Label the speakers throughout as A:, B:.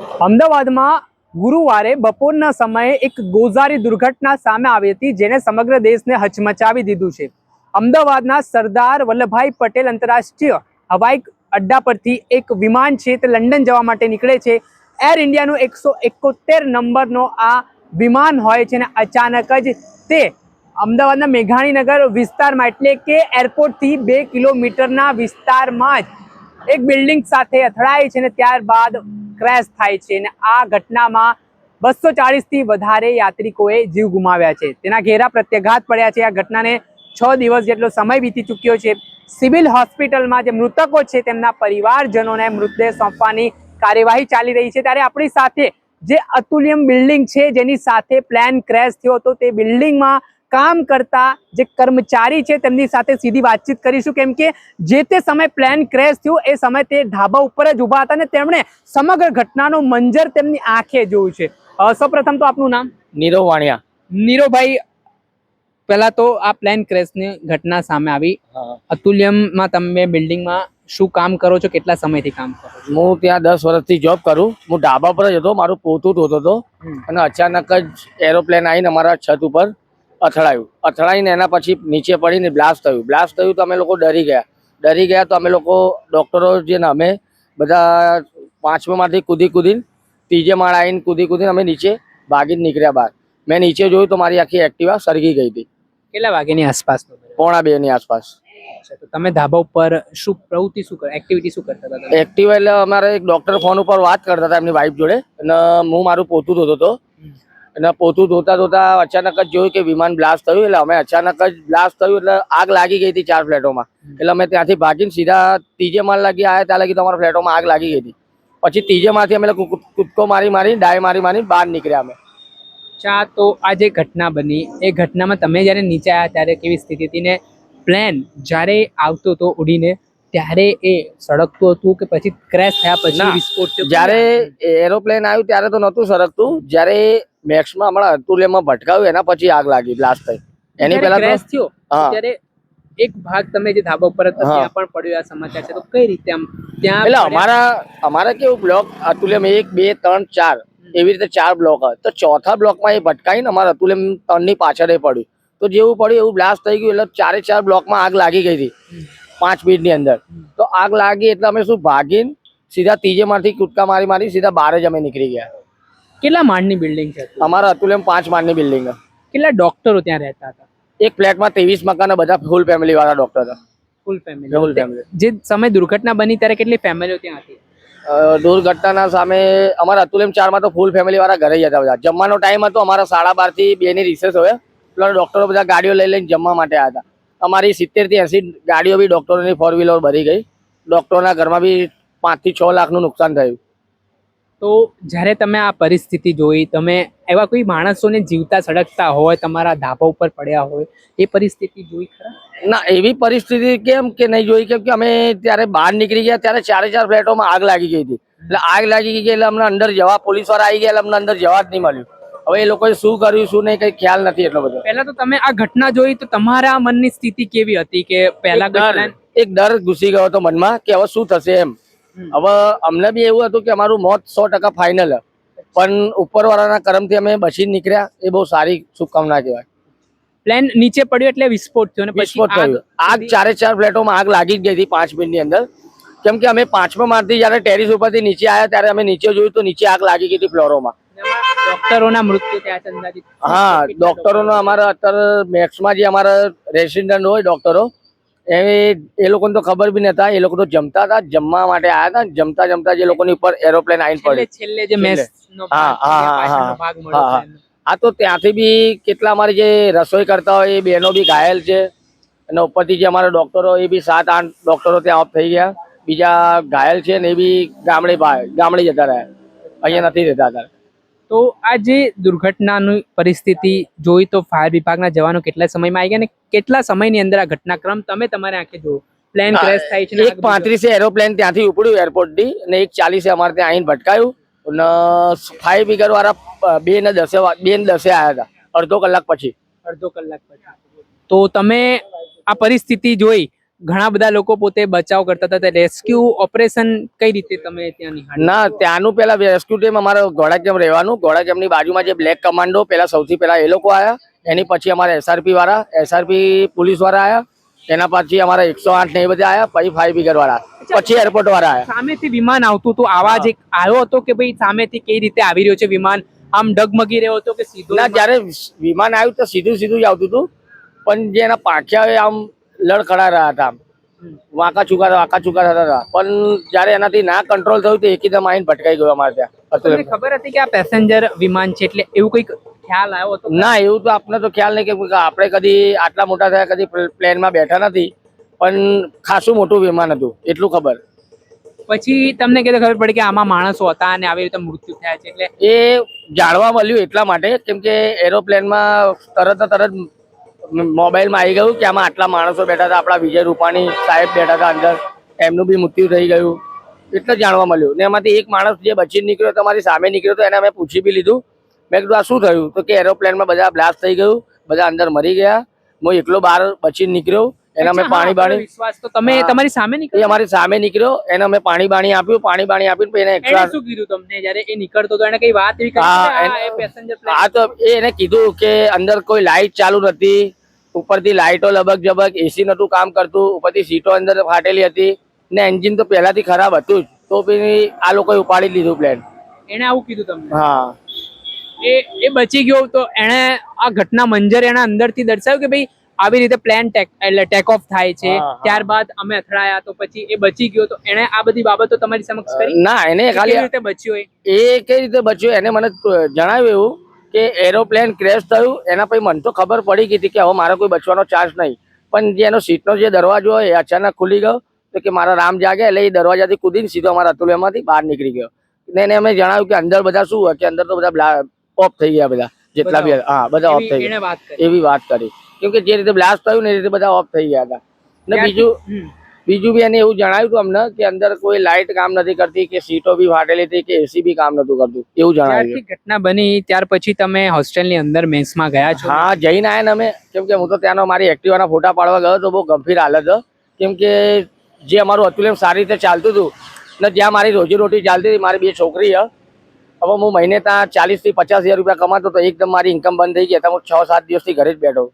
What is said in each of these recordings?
A: અમદાવાદમાં ગુરુવારે બપોરના સમયે એક ગોઝારી દુર્ઘટના સામે આવી હતી, જેને સમગ્ર દેશને હચમચાવી દીધું છે. અમદાવાદના સરદાર વલ્લભભાઈ પટેલ આંતરરાષ્ટ્રીય હવાઈ અડ્ડા પરથી એક વિમાન છે, તે લંડન જવા માટે નીકળે છે. એર ઇન્ડિયાનું એકસો એકોતેર નંબરનો આ વિમાન હોય છે અને અચાનક જ તે અમદાવાદના મેઘાણીનગર વિસ્તારમાં, એટલે કે એરપોર્ટથી બે કિલોમીટરના વિસ્તારમાં જ એક બિલ્ડિંગ સાથે અથડાય છે અને ત્યારબાદ ક્રેશ થાય છે અને આ ઘટનામાં બસો ચાળીસથી વધારે યાત્રિકોએ જીવ ગુમાવ્યા છે. તેના ઘેરા પ્રત્યાઘાત પડ્યા છે. આ ઘટનાને છ દિવસ જેટલો સમય વીતી ચૂક્યો છે. સિવિલ હોસ્પિટલમાં જે મૃતકો છે તેમના પરિવારજનોને મૃતદેહ સોંપવાની કાર્યવાહી ચાલી રહી છે. ત્યારે આપણી સાથે જે અતુલ્યમ બિલ્ડિંગ છે, જેની સાથે પ્લેન ક્રેશ થયો હતો, તે બિલ્ડિંગમાં કામ કરતા જે કર્મચારી છે તેમની સાથે સીધી વાતચીત કરીશું. કેમ કે જે તે સમય પ્લેન ક્રેશ થયું એ સમય તે ઢાબા ઉપર જ ઊભા હતા અને તેમણે સમગ્ર ઘટનાનું મંજર તેમની આંખે જોયું છે. સૌપ્રથમ તો આપનું નામ?
B: નીરવ વાણિયા.
A: નીરોભાઈ પહેલા તો આ પ્લેન ક્રેશની ઘટના સામે આવી. અતુલ્યમમાં તમે બિલ્ડિંગમાં શું કામ કરો છો? કેટલા સમયથી કામ કરો
B: હું ત્યાં દસ વર્ષથી જોબ કરું. હું ઢાબા પર જ હતો. મારું પોતું ધોતો હતો અને અચાનક જ એરોપ્લેન આવીને અમારા છત ઉપર અથડાયું. અથડાઈને એના પછી નીચે પડીને બ્લાસ્ટ થયું. બ્લાસ્ટ થયું તો અમે લોકો ડરી ગયા. ડરી ગયા તો અમે લોકો ડૉક્ટરો જે ને અમે બધા પાંચમામાંથી કૂદી કૂદીને ત્રીજે માળ આવીને કૂદી કૂદીને અમે નીચે ભાગીને નીકળ્યા બહાર. મેં નીચે જોયું તો મારી આખી એક્ટિવા સળગી ગઈ હતી.
A: કેટલા વાગ્યાની આસપાસ
B: પોણા બે ની આસપાસ
A: તો તમે ધાબા ઉપર શું પ્રવૃત્તિ શું કર એક્ટિવિટી શું કરતા હતા
B: એક્ટિવા એટલે અમારે એક ડોક્ટર ફોન ઉપર વાત કરતા હતા એમની વાઈફ જોડે. અને હું મારું પોતું ધોતો હતો. અને પોતું ધોતા ધોતા અચાનક જ જોયું કે વિમાન બ્લાસ્ટ થયું એટલે અમે અચાનક જ બ્લાસ્ટ થયું એટલે આગ લાગી ગઈ હતી ચાર ફ્લેટોમાં. એટલે અમે ત્યાંથી ભાગીને સીધા ત્રીજે માળ લાગી આવ્યા ત્યાં લાગી તો અમારા ફ્લેટોમાં આગ લાગી ગઈ હતી. પછી ત્રીજે માંથી અમે કૂદકો મારી મારી ડાય મારી મારી બહાર નીકળ્યા અમે.
A: અચ્છા તો આ જે ઘટના બની એ ઘટનામાં તમે જ્યારે નીચે આવ્યા ત્યારે કેવી સ્થિતિ હતી ને પ્લેન જ્યારે આવતો હતો ઉડીને ત્યારે એ સળગતું હતું કે પછી ક્રેશ થયા પછી વિસ્ફોટ?
B: જ્યારે એરોપ્લેન આવ્યું ત્યારે તો નહોતું સડકતું જ્યારે મેક્સમાં હમણાં અતુલ્યમાં ભટકાયું એના પછી આગ લાગી બ્લાસ્ટ થઈ. એની પહેલા ક્રેશ
A: થયો ત્યારે એક ભાગ તમે જે ધાબા ઉપર હતા ત્યાં પણ પડ્યો આ સમાચાર છે. તો કઈ રીતે આમ ત્યાં
B: એટલે અમારા અમારા કેવું બ્લોક અતુલ્યમ એક બે ત્રણ ચાર. એવી રીતે ચાર બ્લોક હોય તો ચોથા બ્લોકમાં એ ભટકાઈને અમારા અતુલ્યમ ત્રણની પાછળ પડ્યું. તો જેવું પડ્યું એવું બ્લાસ્ટ થઈ ગયું એટલે ચારે ચાર બ્લોકમાં આગ લાગી ગઈ હતી. પાંચ મિનિટની અંદર. તો આગ લાગી એટલે અમે શું ભાગીને સીધા ત્રીજે માંથી કૂદકા મારી મારી સીધા બહાર જ અમે નીકળી ગયા.
A: કેટલા માળની બિલ્ડિંગ છે?
B: અમારા અતુલ્યમ પાંચ માળની બિલ્ડિંગ
A: કેટલા ડોક્ટરો ત્યાં રહેતા હતા?
B: એક ફ્લેટમાં ત્રેવીસ મકાન બધા ફૂલ ફેમિલી વાળા ડોક્ટર હતા.
A: ફૂલ ફેમિલી
B: ફૂલ ફેમિલી
A: જે સમય દુર્ઘટના બની ત્યારે કેટલી ફેમિલીઓ ત્યાં હતી?
B: દુર્ઘટનાના સામે અમારા અતુલ્યમ ચારમાં તો ફૂલ ફેમિલી વાળા ઘરે જતા બધા. જમવાનો ટાઈમ હતો અમારા સાડા બારથી બે ની રિસેસ હોય. પ્લસ ડોક્ટરો બધા ગાડીઓ લઈ લઈને જમવા માટે આવ્યા હતા. અમારી સિત્તેરથી એસી ગાડીઓ બી ડોક્ટરોની ફોર વ્હીલર ભરી ગઈ. ડોક્ટરોના ઘરમાં બી પાંચથી છ લાખનું નુકસાન થયું.
A: તો જ્યારે તમે આ પરિસ્થિતિ જોઈ તમે એવા કોઈ માણસોને જીવતા સળગતા હોય તમારા ધાબા ઉપર પડ્યા હોય એ પરિસ્થિતિ જોઈ ખરા?
B: ના એવી પરિસ્થિતિ કેમ કે નહીં જોઈ? કેમ કે અમે ત્યારે બહાર નીકળી ગયા ત્યારે ચારે ચાર ફ્લેટોમાં આગ લાગી ગઈ હતી. એટલે આગ લાગી ગઈ એટલે અમને અંદર જવા પોલીસવાળા આવી ગયા એટલે અમને અંદર જવા જ નહીં મળ્યું. હવે એ લોકોએ શું કર્યું શું નહીં કઈ ખ્યાલ નથી એટલો બધો.
A: પહેલા તો તમે આ ઘટના જોઈ તો તમારા મનની સ્થિતિ કેવી હતી કે પહેલા
B: એક ડર ઘૂસી ગયો હતો મનમાં કે હવે શું થશે એમ. હવે અમને બી એવું હતું કે અમારું મોત સો ટકા ફાઇનલ પણ ઉપરવાળાના કરમથી અમે બચી નીકળ્યા એ બહુ સારી શુભકામના કહેવાય.
A: પ્લેન નીચે પડ્યો એટલે વિસ્ફોટ થયો
B: વિસ્ફોટ થયો. આગ ચારે ચાર ફ્લેટોમાં આગ લાગી જ ગઈ હતી પાંચ મિનિટની અંદર. કેમ કે અમે પાંચમા માળથી જયારે ટેરિસ ઉપરથી નીચે આવ્યા ત્યારે અમે નીચે જોયું તો નીચે આગ લાગી ગઈ હતી ફ્લોરોમાં.
A: ડોક્ટરોના મૃત્યુ થયા છે અંદાજિત.
B: હા ડોક્ટરોનો અમારા અત્યારે મેક્સમાં જે અમારા રેસિડન્ટ હોય ડોક્ટરો એ એ લોકોને તો ખબર બી નતા એ લોકો તો જમતા હતા જમવા માટે આવ્યા હતા જમતા જમતા જે લોકોની ઉપર એરોપ્લેન આવીને પડે
A: છેલ્લે જે મેસ નો
B: હા. આ તો ત્યાંથી બી કેટલા અમારી જે રસોઈ કરતા હોય એ બહેનો બી ઘાયલ છે. અને ઉપરથી જે અમારા ડોક્ટરો એ બી સાત આઠ ડોક્ટરો ત્યાં ઓફ થઈ ગયા. બીજા ઘાયલ છે ને એ બી ગામડે ગામડે જતા રહ્યા. અહીંયા નથી રહેતા હતા
A: તો આ જે દુર્ઘટનાની પરિસ્થિતિ જોઈ તો ફાયર વિભાગના જવાનો કેટલા સમયમાં આવી ગયા ને કેટલા સમયની અંદર આ ઘટનાક્રમ તમે તમારે આંખે જોયો પ્લેન ક્રેશ થાય છે
B: એક પાંત્રીસે એરોપ્લેન ત્યાંથી ઉપડ્યું એરપોર્ટથી અને એક ચાલીસે અમારે ત્યાં આવીને ભટકાયું. અને ફાઈવ વિગર વાળા બે ને દસે બે ને દસે આવ્યા હતા અડધો કલાક પછી.
A: અડધો કલાક પછી. તો તમે આ પરિસ્થિતિ જોઈ ઘણા બધા લોકો પોતે બચાવ કરતા હતા. રેસ્ક્યુ ઓપરેશન કઈ રીતે તમે ત્યાં
B: ના ત્યાંનું પેલા રેસ્ક્યુ ટીમ અમારે ઘોડા કેમ રહેવાનું? ઘોડા કેમ્પની બાજુમાં જે બ્લેક કમાન્ડો પેલા સૌથી પહેલા એ લોકો આવ્યા એની પછી અમારા એસઆરપી વાળા એસઆરપી પોલીસવાળા આવ્યા એના પછી અમારા એકસો આઠ ને એ બધા આવ્યા પછી ફાયર બ્રિગેડ વાળા પછી એરપોર્ટ વાળા આવ્યા
A: સામેથી વિમાન આવતું હતું. આવાજ એક આવ્યો હતો કે ભાઈ સામેથી કઈ રીતે આવી રહ્યો છે વિમાન? આમ ડગમગી રહ્યો હતો કે સીધું
B: ના જ્યારે વિમાન આવ્યું તો સીધું સીધું જ આવતું હતું. પણ જે એના પાંખ્યા આમ લડખડા રહ્યા હતા. વાંકા ચુકા વાંકા ચુકા થતા હતા. પણ જ્યારે એનાથી ના કંટ્રોલ થયું તો એકદમ આઈને ભટકાઈ ગયો અમારે ત્યાં.
A: ખબર હતી કે આ પેસેન્જર વિમાન છે એટલે એવું કંઈક ખ્યાલ આવ્યો હતો?
B: ના એવું તો આપણે તો ખ્યાલ નહીં કે આપણે કદી આટલા મોટા થયા કદી પ્લેનમાં બેઠા નથી. પણ ખાસું મોટું વિમાન હતું એટલું ખબર.
A: પછી તમને કીધું ખબર પડી કે આમાં માણસો હતા અને આવી રીતે મૃત્યુ થયા છે એટલે?
B: એ જાણવા મળ્યું એટલા માટે કેમ કે એરોપ્લેનમાં તરત તરત મોબાઈલમાં આવી ગયું કે આમાં આટલા માણસો બેઠા હતા આપણા વિજય રૂપાણી સાહેબ બેઠા હતા અંદર એમનું બી મૃત્યુ થઈ ગયું એટલે જાણવા મળ્યું. ને એમાંથી એક માણસ જે બચીને નીકળ્યો તમારી સામે નીકળ્યો તો એને અમે પૂછી બી લીધું. મેં કીધું આ શું થયું? તો કે એરોપ્લેનમાં બધા બ્લાસ્ટ થઈ ગયું બધા અંદર મરી ગયા. હું એકલો બહાર બચીને નીકળ્યો એને અમે પાણી બાણી
A: વિશ્વાસ તો તમે તમારી સામે નીકળ્યો?
B: અમારી સામે નીકળ્યો એને અમે પાણી બાણી આપ્યું પાણી બાણી આપ્યું એને
A: એને શું કીધું તમને? જ્યારે એ નીકળતો તો એને કઈ વાત એવી
B: હા, તો એને કીધું કે અંદર કોઈ લાઈટ ચાલુ નથી ઉપરથી લાઈટો લબક જબક એસી નહોતું કામ કરતું ઉપરથી સીટો અંદર ફાટેલી હતી ને એન્જિન તો પહેલાથી ખરાબ હતું જ તો પછી આ લોકોએ ઉપાડી લીધું પ્લેન
A: એને આવું કીધું તમને?
B: હા.
A: એ એ બચી ગયો તો એણે આ ઘટના મંજર એના અંદરથી દર્શાવ્યું કે ભાઈ આવી રીતે પ્લેન ટેક એટલે ટેક ઓફ થાય છે. ત્યારબાદ અમે અથડાયા તો પછી એ બચી ગયો તો એણે આ બધી બાબતો તમારી સમક્ષ કરી?
B: ના એને ખાલી
A: રીતે બચ્યો એ?
B: કઈ રીતે બચ્યો એને મને જણાવ્યું એવું કે એરોપ્લેન ક્રેશ થયું એના પછી મને તો ખબર પડી ગઈ હતી કે હવે મારો કોઈ બચવાનો ચાન્સ નહીં. પણ જે એનો સીટનો જે દરવાજો હોય એ અચાનક ખુલી ગયો તો કે મારા રામ જાગે એટલે એ દરવાજાથી કૂદીને સીધો અમારા અતુલ્યમાંથી બહાર નીકળી ગયો. ને એને અમે જણાવ્યું કે અંદર બધા શું હોય કે અંદર તો બધા ઓફ થઈ ગયા બધા જેટલા બી હા બધા ઓફ થઈ ગયા. એવી વાત કરી. કેમ કે જે રીતે બ્લાસ્ટ થયું ને એ રીતે બધા ઓફ થઈ ગયા હતા. ને બીજું. બીજું બી એને એવું જણાવ્યું હતું અમને કે અંદર કોઈ લાઇટ કામ નથી કરતી કે સીટો બી ફાટેલી હતી કે એસી બી કામ નતું કરતું. એવું જણાવ્યું
A: ઘટના બની ત્યાર પછી તમે હોસ્ટેલની અંદર મેન્સમાં ગયા છો?
B: હા જઈને ને અમે. કેમ કે હું તો ત્યાંનો મારી એક્ટિવાના ફોટા પાડવા ગયો તો બહુ ગંભીર હાલત હતો. કેમ કે જે અમારું અતુલ્યમ સારી રીતે ચાલતું હતું ને જ્યાં મારી રોજીરોટી ચાલતી હતી મારી બે છોકરી હવે હું મહિને ત્યાં ચાલીસથી પચાસ હજાર રૂપિયા કમાતો તો એકદમ મારી ઇન્કમ બંધ થઈ ગઈ. તો હું છ સાત દિવસથી ઘરે જ બેઠો.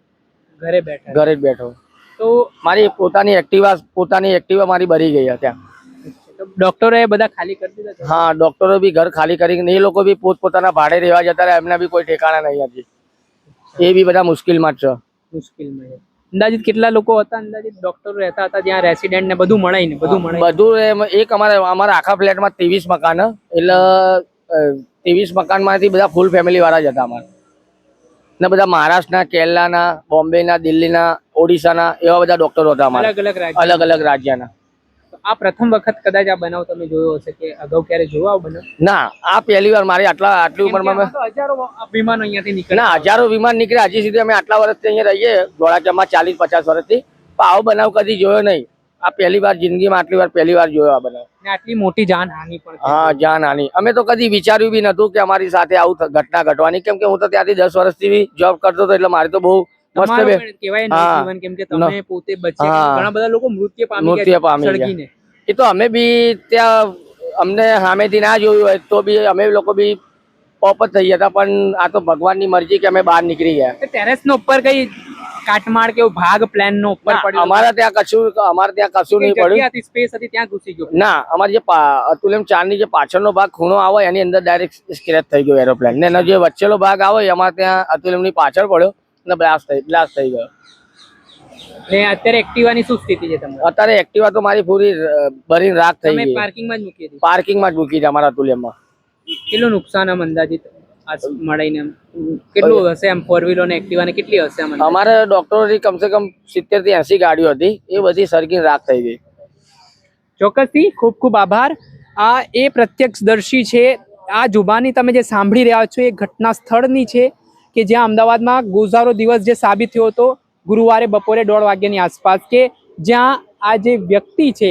A: ઘરે બેઠો.
B: ઘરે જ બેઠો.
A: તો
B: મારી પોતાની એક્ટિવા પોતાની એક્ટિવા મારી ભરી ગઈ ત્યાં
A: એ બધા ખાલી કરી દીધા
B: હા ડોક્ટરો બી ઘર ખાલી કરીને એ લોકો બી પોતપોતાના ભાડે રહેવા જતા રહ્યા એમના બી કોઈ ઠેકાણા નહીં હતી એ બી બધા મુશ્કેલમાં જ છે.
A: મુશ્કેલમાં અંદાજિત કેટલા લોકો હતા? અંદાજિત ડોક્ટરો રહેતા હતા ત્યાં રેસિડેન્ટ ને બધું મળાઈને બધું મળે.
B: બધું એક અમારે અમારા આખા ફ્લેટમાં ત્રેવીસ મકાન એટલે ત્રેવીસ મકાનમાંથી બધા ફૂલ ફેમિલી વાળા જ હતા અમારે. ને બધા મહારાષ્ટ્રના કેરલાના બોમ્બેના દિલ્હીના ઓડિશાના એવા બધા ડોક્ટરો હતા અમારા.
A: અલગ અલગ રાજ્ય
B: અલગ અલગ રાજ્યના.
A: આ પ્રથમ વખત કદાચ આ બનાવ તમે જોયો હશે કે અગાઉ ક્યારે જોવા આવો બનાવ?
B: ના આ પહેલી વાર મારી આટલા આટલી ઉંમરમાં
A: હજારો વિમાન અહીંયાથી નીકળે.
B: ના હજારો વિમાન નીકળ્યા હજી સુધી અમે આટલા વર્ષથી અહીંયા રહીએ. ધોળાચામાં ચાલીસ પચાસ વર્ષથી. પણ આવો બનાવ કદી જોયો નહીં. આ પહેલી વાર જિંદગીમાં આટલી વાર પહેલી વાર જોયો આ બનાવ.
A: આટલી મોટી જાનહાનિ પણ
B: હા જાન હાની. અમે તો કદી વિચાર્યું બી નતું કે અમારી સાથે આવું ઘટના ઘટવાની. કેમ કે હું તો ત્યાંથી દસ વર્ષથી જોબ કરતો હતો એટલે મારે તો બહુ મસ્ત બે.
A: પણ કહેવાય કેમ કે તમે પોતે બચ્યા ઘણા બધા લોકો મૃત્યુ પામી
B: મૃત્યુ પામી
A: સળગીને.
B: એ તો અમે બી ત્યાં અમને સામેથી ના જોયું હોય તો બી અમે લોકો બી પોપ જ થઈ ગયા પણ આ તો ભગવાનની મરજી કે અમે બહાર નીકળી ગયા.
A: ટેરેસ નો ઉપર કઈ કાટમાળ કે ભાગ પ્લાન નો ઉપર પડ્યો
B: અમારા ત્યાં કશું અમારે ત્યાં કશું નહીં પડ્યું.
A: સ્પેસ હતી ત્યાં ઘૂસી ગયો.
B: ના અમારે જે પા- અતુલમ ચારની જે પાછળનો ભાગ ખૂણો આવે એની અંદર ડાયરેક્ટ સ્ક્રેચ થઈ ગયો એરોપ્લેન ને એનો જે વચ્ચેનો ભાગ આવે અમારે ત્યાં અતુલમની પાછળ પડ્યો. અને બ્લાસ્ટ થઈ બ્લાસ્ટ થઈ ગયો.
A: ને અત્યારે એક્ટિવાની શું સ્થિતિ છે તમારી?
B: અત્યારે એક્ટિવા તો મારી પૂરી ભરીને રાખ થઈ ગઈ.
A: પાર્કિંગમાં જ મૂકી હતી
B: પાર્કિંગમાં જ મૂકી છે અમારા તુલિયામાં.
A: કેટલું નુકસાન આમ અંદાજિત મળીને? કેટલું હશે આમ ફોર વ્હીલર ને એક્ટિવા ને કેટલી હશે આમ?
B: અમારે ડોક્ટરોની કમસે કમ સિત્તેરથી એસી ગાડીઓ હતી. એ બધી સરખી રાખ થઈ ગઈ.
A: ચોક્કસથી ખૂબ ખૂબ આભાર. આ એ પ્રત્યક્ષદર્શી છે. આ જુબાની તમે જે સાંભળી રહ્યા છો એ ઘટના સ્થળની છે. કે જ્યાં અમદાવાદમાં ગુજારો દિવસ જે સાબિત થયો હતો, ગુરુવારે બપોરે દોઢ વાગ્યાની આસપાસ કે જ્યાં આ જે વ્યક્તિ છે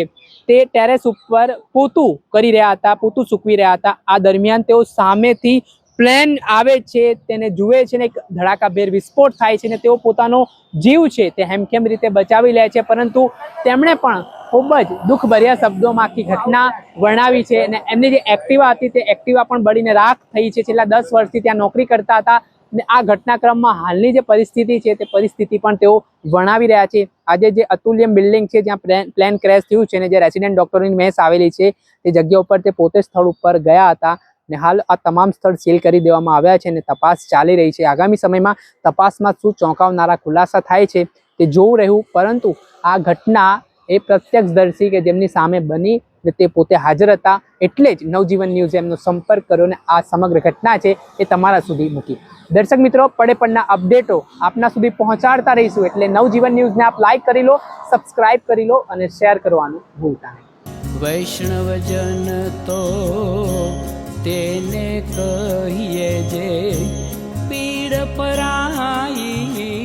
A: તે ટેરેસ ઉપર પોતું કરી રહ્યા હતા, પોતું સૂકવી રહ્યા હતા. આ દરમિયાન તેઓ સામેથી પ્લેન આવે છે, તેને જુએ છે ને એક ધડાકાભેર વિસ્ફોટ થાય છે ને તેઓ પોતાનો જીવ છે તે હેમખેમ રીતે બચાવી લે છે, પરંતુ તેમણે પણ ખૂબ જ દુઃખભર્યા શબ્દોમાં આખી ઘટના વર્ણવી છે અને એમની જે એક્ટિવા હતી તે એક્ટિવા પણ બળીને રાખ થઈ છે. છેલ્લા દસ વર્ષથી ત્યાં નોકરી કરતા હતા. ને આ ઘટનાક્રમમાં હાલની જે પરિસ્થિતિ છે તે પરિસ્થિતિ પણ તેઓ વર્ણવી રહ્યા છે. આજે જે અતુલ્યમ બિલ્ડિંગ છે જ્યાં પ્લેન પ્લેન ક્રેશ થયું છે ને જે રેસિડેન્ટ ડોક્ટરોની મેસ આવેલી છે, તે જગ્યા ઉપર તે પોતે સ્થળ ઉપર ગયા હતા ને હાલ આ તમામ સ્થળ સીલ કરી દેવામાં આવ્યા છે અને તપાસ ચાલી રહી છે. આગામી સમયમાં તપાસમાં શું ચોંકાવનારા ખુલાસા થાય છે તે જોવું રહ્યું, પરંતુ આ ઘટના એ પ્રત્યક્ષદર્શી કે જેમની સામે બની ને તે પોતે હાજર હતા, એટલે જ નવજીવન ન્યૂઝ એમનો સંપર્ક કર્યો ને આ સમગ્ર ઘટના છે એ તમારા સુધી મૂકી. દર્શક મિત્રો, પડે પડના અપડેટો આપના સુધી પહોંચાડતા રહીશું, એટલે નવજીવન ન્યૂઝને આપ લાઈક કરી લો સબસ્ક્રાઇબ કરી લો અને શેર કરવાનું ભૂલતા નહીં.
C: વૈષ્ણવજન તો તેને કહીએ જે પીડ પરાઈ